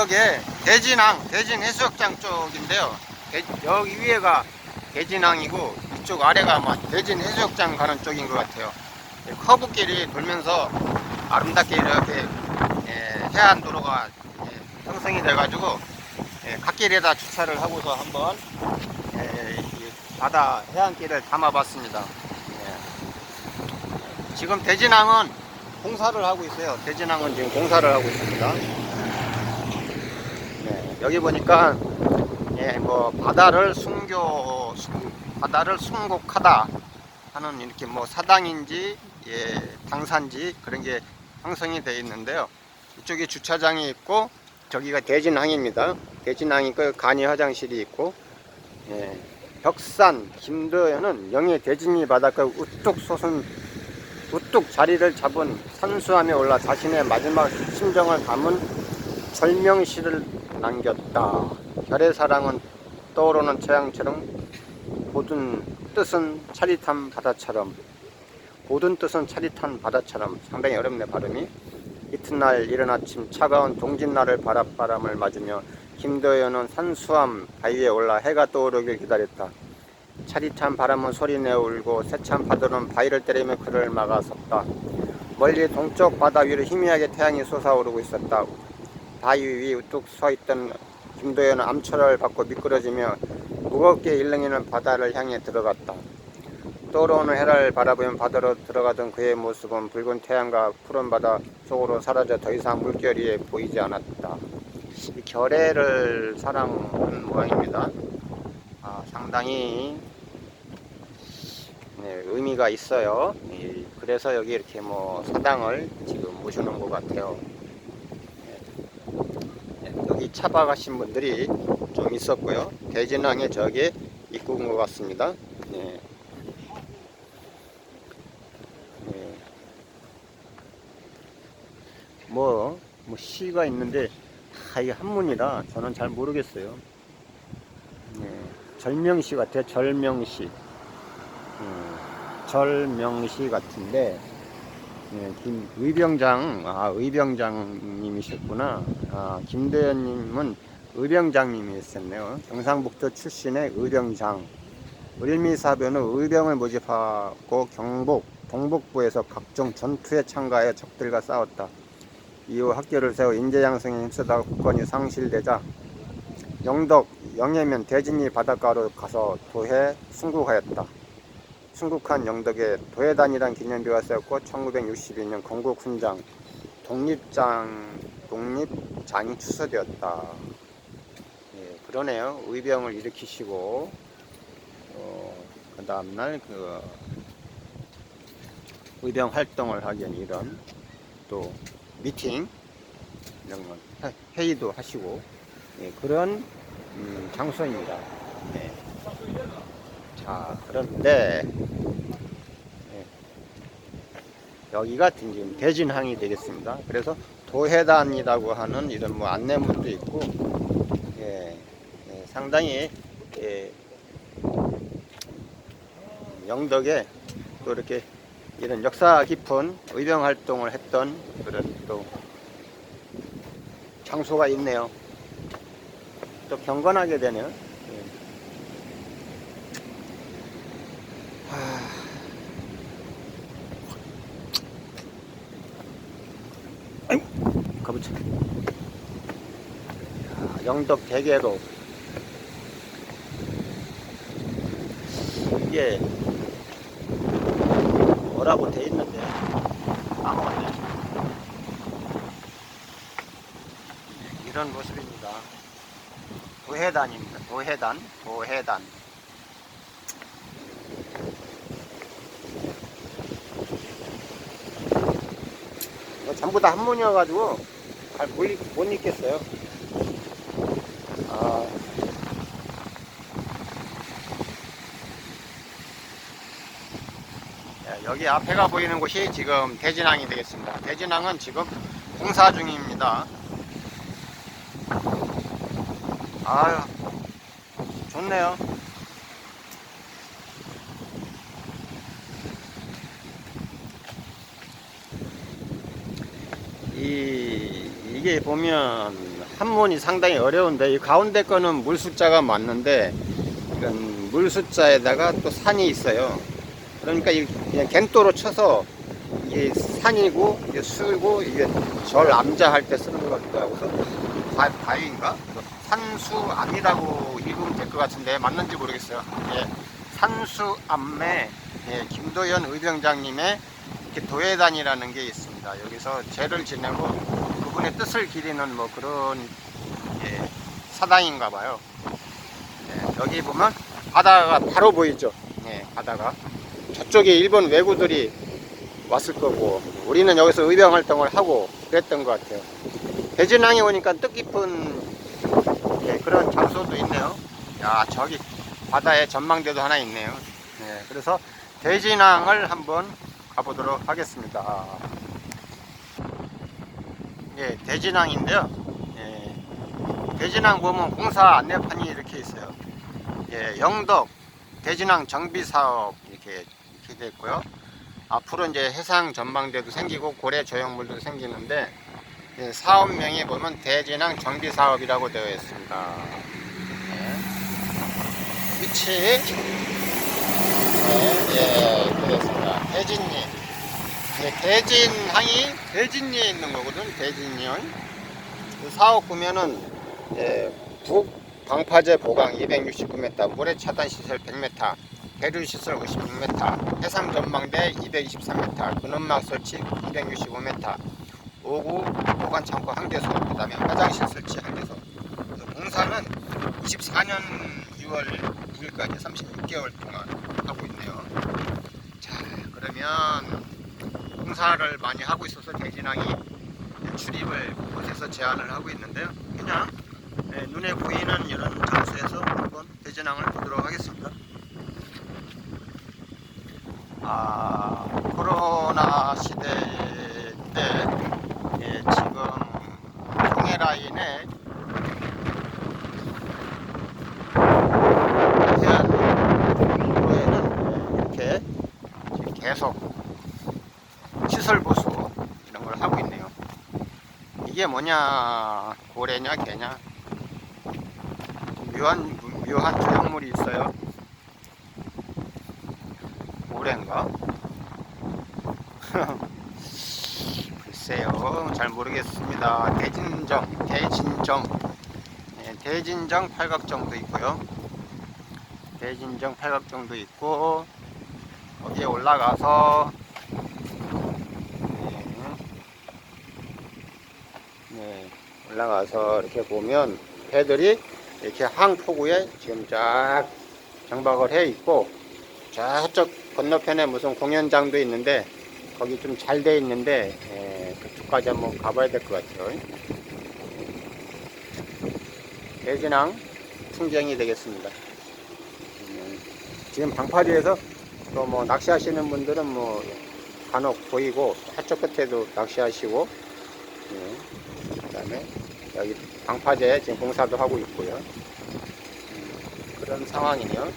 영덕의 대진항, 대진 해수욕장 쪽인데요. 대- 여기 위에가 대진항이고 이쪽 아래가 뭐 대진 해수욕장 가는 쪽인 것 같아요. 예, 커브길이 돌면서 아름답게 이렇게 예, 해안 도로가 예, 형성이 돼가지고 예, 갓길에다 주차를 하고서 한번 예, 이 바다 해안길을 담아봤습니다. 예. 지금 대진항은 공사를 하고 있어요. 대진항은 지금 공사를 하고 있습니다. 네, 여기 보니까 예, 뭐 바다를 순교 순- 바다를 순곡하다 하는 이렇게 뭐 사당인지 예, 당산지 그런 게 형성이 되어 있는데요. 이쪽에 주차장이 있고 저기가 대진항입니다. 대진항이 그 간이 화장실이 있고 예, 벽산 김도현은 영해 대진이 바닷가 우뚝 솟은 우뚝 자리를 잡은 산수함에 올라 자신의 마지막 심정을 담은 절명시를 남겼다. 별의 사랑은 떠오르는 태양처럼 모든 뜻은 차릿한 바다처럼 모든 뜻은 차릿한 바다처럼 상당히 어렵네 발음이 이튿날 이른 아침 차가운 동짓날을 바닷바람을 맞으며 김도현은 산수함 바위에 올라 해가 떠오르길 기다렸다. 차릿한 바람은 소리내어 울고 세찬 파도는 바위를 때리며 그를 막아섰다. 멀리 동쪽 바다 위로 희미하게 태양이 솟아오르고 있었다. 바위 위 우뚝 서 있던 김도현은 암초를 받고 미끄러지며 무겁게 일렁이는 바다를 향해 들어갔다. 떠오르는 해를 바라보며 바다로 들어가던 그의 모습은 붉은 태양과 푸른 바다 속으로 사라져 더 이상 물결 위에 보이지 않았다. 이 결애를 사랑한 모양입니다. 아, 상당히 네, 의미가 있어요. 이, 그래서 여기 이렇게 뭐 사당을 지금 모셔놓은 것 같아요. 네, 여기 차박하신 분들이 좀 있었고요. 대진항에 저게 입구인 것 같습니다. 네. 네. 뭐, 뭐 시가 있는데 다 이게 한문이라 저는 잘 모르겠어요. 네. 절명시 같아요. 절명시. 음, 절명시 같은데 예, 김 의병장 아 의병장님이셨구나. 아 김대현님은 의병장님이었었네요. 경상북도 출신의 의병장. 을미사변은 의병을 모집하고 경북 동북부에서 각종 전투에 참가해 적들과 싸웠다. 이후 학교를 세워 인재양성에 힘쓰다가 국권이 상실되자 영덕 영해면 대진리 바닷가로 가서 도해 순국하였다. 순국한 영덕에 도해단이란 기념비가 세웠고 1962년 건국 훈장 독립장 독립장이 추서되었다. 예, 그러네요. 의병을 일으키시고 어, 그 다음날 그 의병 활동을 하기 위한 이런 또 미팅 이런 건 회- 회의도 하시고 예, 그런 음, 장소입니다. 예. 자 그런데 예, 여기가 지금 대진항이 되겠습니다. 그래서 도해단이라고 하는 이런 뭐 안내문도 있고 예, 예, 상당히 예, 영덕에 또 이렇게 이런 역사 깊은 의병 활동을 했던 그런 또 장소가 있네요. 또 경건하게 되네요. 예. 하... 아이고, 가보자. 야, 영덕 대계로 이게 뭐라고 돼 있는데 아무것도 이런 모습입니다. 도해단입니다. 도해단, 도해단. 전부 다 한문이어가지고 잘못 읽겠어요. 아. 네, 여기 앞에가 보이는 곳이 지금 대진항이 되겠습니다. 대진항은 지금 공사 중입니다. 아유, 좋네요. 이, 이게 보면 한문이 상당히 어려운데 이 가운데 거는 물 숫자가 맞는데 이건 물 숫자에다가 또 산이 있어요. 그러니까 이 그냥 겐또로 쳐서 이게 산이고 이게 수고 이게 절 암자 할 때 쓰는 것 같기도 하고 바, 바위인가? 산수암이라고 읽으면 될 것 같은데 맞는지 모르겠어요. 예. 산수암매 예, 김도현 의병장님의 도예단이라는 게 있습니다. 여기서 제를 지내고 그분의 뜻을 기리는 뭐 그런 예, 사당인가 봐요. 예, 여기 보면 바다가 바로 보이죠. 예, 바다가 저쪽에 일본 외구들이 왔을 거고 우리는 여기서 의병 활동을 하고 그랬던 것 같아요. 대진항에 오니까 뜻깊은 예, 그런 장소도 있네요. 야 저기 바다에 전망대도 하나 있네요. 예, 그래서 대진항을 한번 가보도록 하겠습니다. 예, 대진항인데요. 예, 대진항 보면 공사 안내판이 이렇게 있어요. 예, 영덕 대진항 정비 사업 이렇게 이렇게 됐고요. 앞으로 이제 해상 전망대도 생기고 고래 조형물도 생기는데 예, 사업명에 보면 대진항 정비 사업이라고 되어 있습니다. 예. 위치 예, 예, 그렇습니다. 대진리 예, 대진항이 대진리에 있는 거거든. 대진리요. 그 사업 보면은 예, 북 방파제 보강 269m, 모래 차단 시설 100m, 배류 시설 56m, 해상 전망대 223m, 근원막 설치 265m, 5구 보관 창고 한 개소, 그다음에 화장실 설치 한 개소. 공사는 24년 6월 9일까지 36개월 동안 하고 있네요. 자, 그러면 공사를 많이 하고 있어서 대진항이 출입을 곳곳에서 제한을 하고 있는데요. 그냥 예, 눈에 보이는 이런 장소에서 한번 대진항을 보도록 하겠습니다. 아, 코로나 시대 때 예, 지금 통해 라인에 해안도로에는 이렇게 지금 계속 시설 보수 이런 걸 하고 있네요. 뭐냐 고래냐 개냐 묘한 묘한 조형물이 있어요. 고래인가? 글쎄요 잘 모르겠습니다. 대진정 대진정 네, 대진정 팔각정도 있고요. 대진정 팔각정도 있고 거기에 올라가서 네. 네, 올라가서 이렇게 보면 배들이 이렇게 항포구에 지금 쫙 정박을 해 있고 저쪽 건너편에 무슨 공연장도 있는데 거기 좀 잘 돼 있는데 예, 그쪽까지 한번 가봐야 될 것 같아요. 대진항 풍경이 되겠습니다. 음, 지금 방파제에서 또 뭐 낚시하시는 분들은 뭐 간혹 보이고 저쪽 끝에도 낚시하시고 예, 그다음에 여기 방파제 지금 공사도 하고 있고요. 음, 그런 상황이네요.